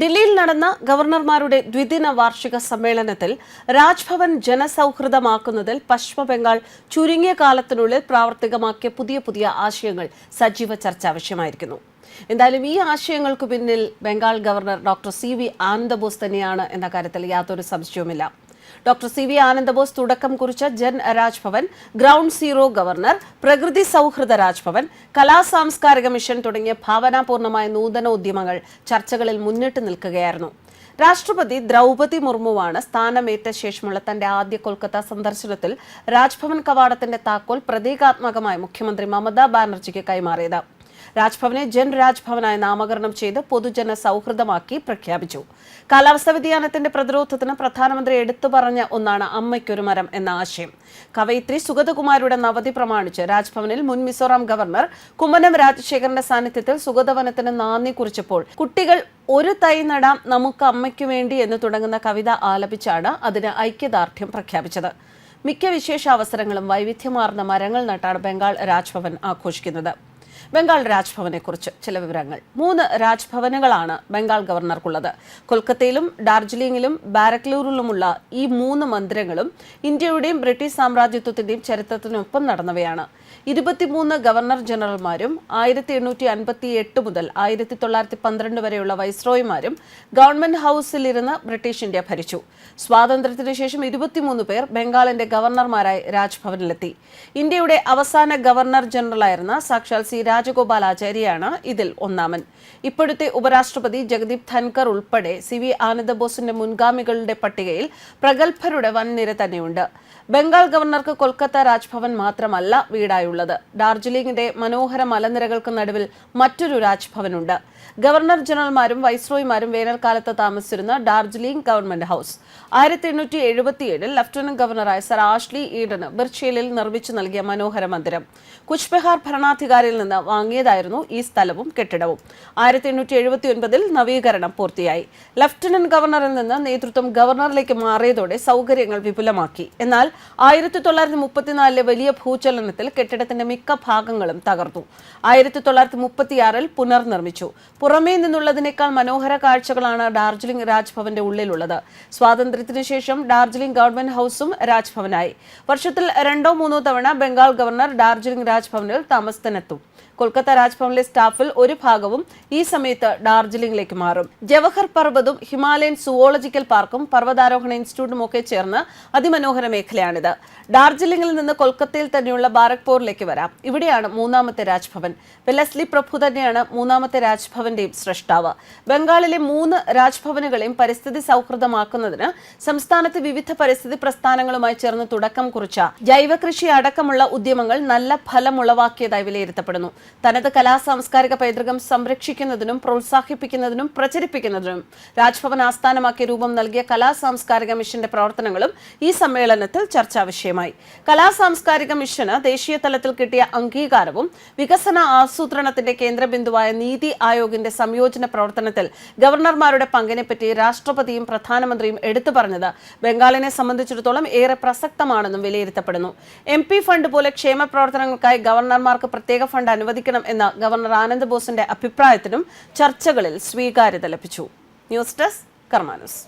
ദില്ലിയിൽ നടന്ന ഗവർണർമാരുടെ ദ്വിദിന വാർഷിക സമ്മേളനത്തിൽ രാജ്ഭവൻ ജനസൗഹൃദമാക്കുന്നതിൽ പശ്ചിമബംഗാൾ ചുരുങ്ങിയ കാലത്തിനുള്ളിൽ പ്രാവർത്തികമാക്കിയ പുതിയ പുതിയ ആശയങ്ങൾ സജീവ ചർച്ച ആവശ്യമായിരിക്കുന്നു എന്തായാലും ഈ ആശയങ്ങൾക്ക് പിന്നിൽ Bengal governor doctor C V Anandabose തന്നെയാണ് എന്ന കാര്യത്തിൽ യാതൊരു സംശയവുമില്ല. ഡോക്ടർ സി വി ആനന്ദബോസ് തുടക്കം കുറിച്ച Jan Rajbhavan ground zero governor പ്രകൃതി സൗഹൃദ രാജ്ഭവൻ കലാ സാംസ്കാരിക മിഷൻ തുടങ്ങിയ ഭാവനാപൂർണമായ നൂതന ഉദ്യമങ്ങൾ ചർച്ചകളിൽ മുന്നിട്ട് നിൽക്കുകയായിരുന്നു. രാഷ്ട്രപതി ദ്രൗപതി മുർമുവാണ് സ്ഥാനമേറ്റ ശേഷമുള്ള തന്റെ ആദ്യ കൊൽക്കത്ത സന്ദർശനത്തിൽ രാജ്ഭവൻ കവാടത്തിന്റെ താക്കോൽ പ്രതീകാത്മകമായി മുഖ്യമന്ത്രി മമതാ ബാനർജിക്ക് കൈമാറിയത്. രാജ്ഭവനെ ജൻ രാജ്ഭവനായി നാമകരണം ചെയ്ത് പൊതുജന സൗഹൃദമാക്കി പ്രഖ്യാപിച്ചു. കാലാവസ്ഥാ വ്യതിയാനത്തിന്റെ പ്രതിരോധത്തിന് പ്രധാനമന്ത്രി എടുത്തു പറഞ്ഞ ഒന്നാണ് അമ്മയ്ക്കൊരു മരം എന്ന ആശയം. കവയിത്രി സുഗതകുമാരിയുടെ നവതി പ്രമാണിച്ച് രാജ്ഭവനിൽ മുൻ മിസോറാം ഗവർണർ കുമ്മനം രാജശേഖരന്റെ സാന്നിധ്യത്തിൽ സുഗതവനത്തിന് നാന്ദി കുറിച്ചപ്പോൾ കുട്ടികൾ ഒരു തൈ നടാം നമുക്ക് അമ്മയ്ക്കു വേണ്ടി എന്ന് തുടങ്ങുന്ന കവിത ആലപിച്ചാണ് അതിന് ഐക്യദാർഢ്യം പ്രഖ്യാപിച്ചത്. മിക്ക വിശേഷ അവസരങ്ങളും വൈവിധ്യമാർന്ന മരങ്ങൾ നട്ടാണ് ബംഗാൾ രാജ്ഭവൻ ആഘോഷിക്കുന്നത്. ബംഗാൾ രാജ്ഭവനെ കുറിച്ച് ചില വിവരങ്ങൾ. മൂന്ന് രാജ്ഭവനുകളാണ് ബംഗാൾ ഗവർണർക്കുള്ളത്. കൊൽക്കത്തയിലും ഡാർജിലിംഗിലും ബാരക്ലൂരിലുമുള്ള ഈ മൂന്ന് മന്ദിരങ്ങളും ഇന്ത്യയുടെയും ബ്രിട്ടീഷ് സാമ്രാജ്യത്വത്തിന്റെയും ചരിത്രത്തിനൊപ്പം നടന്നവയാണ്. ഇരുപത്തിമൂന്ന് ഗവർണർ ജനറൽമാരും ആയിരത്തി എണ്ണൂറ്റി അൻപത്തി എട്ട് മുതൽ ആയിരത്തി തൊള്ളായിരത്തി പന്ത്രണ്ട് വരെയുള്ള വൈസ്രോയിമാരും ഗവൺമെന്റ് ഹൌസിലിരുന്ന് ബ്രിട്ടീഷ് ഇന്ത്യ ഭരിച്ചു. സ്വാതന്ത്ര്യത്തിന് ശേഷം ഇരുപത്തിമൂന്ന് പേർ ബംഗാളിന്റെ ഗവർണർമാരായി രാജ്ഭവനിലെത്തി. ഇന്ത്യയുടെ അവസാന ഗവർണർ ജനറലായിരുന്ന സാക്ഷാൽ സി രാജഗോപാലാചാര്യയാണ് ഇതിൽ ഒന്നാമൻ. ഇപ്പോഴത്തെ ഉപരാഷ്ട്രപതി ജഗദീപ് ധൻകർ ഉൾപ്പെടെ സി വി ആനന്ദബോസിന്റെ മുൻഗാമികളുടെ പട്ടികയിൽ പ്രഗത്ഭരുടെ വൻനിര തന്നെയുണ്ട്. ബംഗാൾ ഗവർണർക്ക് കൊൽക്കത്ത രാജ്ഭവൻ മാത്രമല്ല വീടായുള്ളത്. ഡാർജിലിംഗിന്റെ മനോഹര മലനിരകൾക്ക് നടുവിൽ മറ്റൊരു രാജ്ഭവനുണ്ട്. ഗവർണർ ജനറൽമാരും വൈസ്രോയിമാരും വേനൽക്കാലത്ത് താമസിച്ചിരുന്ന ഡാർജിലിംഗ് ഗവൺമെന്റ് ഹൌസ്. ആയിരത്തി എണ്ണൂറ്റി എഴുപത്തിയേഴിൽ ലഫ്റ്റനന്റ് ഗവർണറായ സർ ആഷ്ലി ഈഡന് ബിർച്ചേലിൽ നിർമ്മിച്ചു നൽകിയ മനോഹര മന്ദിരം. കുച്ച്ബെഹാർ ഭരണാധികാരിയിൽ നിന്ന് വാങ്ങിയതായിരുന്നു ഈ സ്ഥലവും കെട്ടിടവും. ആയിരത്തി എണ്ണൂറ്റി എഴുപത്തി ഒൻപതിൽ നവീകരണം പൂർത്തിയായി. ലഫ്റ്റനന്റ് ഗവർണറിൽ നിന്ന് നേതൃത്വം ഗവർണറിലേക്ക് മാറിയതോടെ സൗകര്യങ്ങൾ വിപുലമാക്കി. എന്നാൽ ആയിരത്തി തൊള്ളായിരത്തി മുപ്പത്തിനാലിലെ വലിയ ഭൂചലനത്തിൽ കെട്ടിടത്തിന്റെ മിക്ക ഭാഗങ്ങളും തകർന്നു. ആയിരത്തി തൊള്ളായിരത്തി മുപ്പത്തിയാറിൽ പുനർനിർമ്മിച്ചു. പുറമേ നിന്നുള്ളതിനേക്കാൾ മനോഹര കാഴ്ചകളാണ് ഡാർജിലിംഗ് രാജ്ഭവന്റെ ഉള്ളിലുള്ളത്. സ്വാതന്ത്ര്യത്തിന് ശേഷം ഡാർജിലിംഗ് ഗവൺമെന്റ് ഹൌസും രാജ്ഭവനായി. വർഷത്തിൽ രണ്ടോ മൂന്നോ തവണ ബംഗാൾ ഗവർണർ ഡാർജിലിംഗ് രാജ്ഭവനിൽ താമസത്തിനെത്തും. കൊൽക്കത്ത രാജ്ഭവനിലെ സ്റ്റാഫിൽ ഒരു ഭാഗവും ഈ സമയത്ത് ഡാർജിലിംഗിലേക്ക് മാറും. ജവഹർ പർവതും ഹിമാലയൻ സുവോളജിക്കൽ പാർക്കും പർവതാരോഹണ ഇൻസ്റ്റിറ്റ്യൂട്ടും ഒക്കെ ചേർന്ന് അതിമനോഹര മേഖലയാണിത്. ഡാർജിലിംഗിൽ നിന്ന് കൊൽക്കത്തയിൽ തന്നെയുള്ള ബാരക്പൂരിലേക്ക് വരാം. ഇവിടെയാണ് മൂന്നാമത്തെ രാജ്ഭവൻ. വെല്ലസ്ലി പ്രഭു തന്നെയാണ് മൂന്നാമത്തെ രാജ്ഭവന്റെയും സൃഷ്ടാവ് ബംഗാളിലെ മൂന്ന് രാജ്ഭവനുകളെയും പരിസ്ഥിതി സൗഹൃദമാക്കുന്നതിന് സംസ്ഥാനത്ത് വിവിധ പരിസ്ഥിതി പ്രസ്ഥാനങ്ങളുമായി ചേർന്ന് തുടക്കം കുറിച്ച ജൈവകൃഷി അടക്കമുള്ള ഉദ്യമങ്ങൾ നല്ല ഫലമുളവാക്കിയതായി വിലയിരുത്തപ്പെടുന്നു. തനത് കലാ സാംസ്കാരിക പൈതൃകം സംരക്ഷിക്കുന്നതിനും പ്രോത്സാഹിപ്പിക്കുന്നതിനും പ്രചരിപ്പിക്കുന്നതിനും രാജ്ഭവൻ ആസ്ഥാനമാക്കി രൂപം നൽകിയ കലാ സാംസ്കാരിക മിഷന്റെ പ്രവർത്തനങ്ങളും ഈ സമ്മേളനത്തിൽ ചർച്ചാ വിഷയമായി. കലാ സാംസ്കാരിക മിഷന് ദേശീയ തലത്തിൽ കിട്ടിയ അംഗീകാരവും വികസന ആസൂത്രണത്തിന്റെ കേന്ദ്രബിന്ദുവായ നീതി ആയോഗിന്റെ സംയോജന പ്രവർത്തനത്തിൽ ഗവർണർമാരുടെ പങ്കിനെപ്പറ്റി രാഷ്ട്രപതിയും പ്രധാനമന്ത്രിയും എടുത്തു പറഞ്ഞത് ബംഗാളിനെ സംബന്ധിച്ചിടത്തോളം ഏറെ പ്രസക്തമാണെന്നും വിലയിരുത്തപ്പെടുന്നു. എം ഫണ്ട് പോലെ ക്ഷേമ പ്രവർത്തനങ്ങൾക്കായി ഗവർണർമാർക്ക് പ്രത്യേക ഫണ്ട് അനുവദിക്കണം എന്ന ഗവർണർ ആനന്ദ് ബോസിന്റെ അഭിപ്രായത്തിനും ചർച്ചകളിൽ സ്വീകാര്യത ലഭിച്ചു. News desk കർമാനസ്.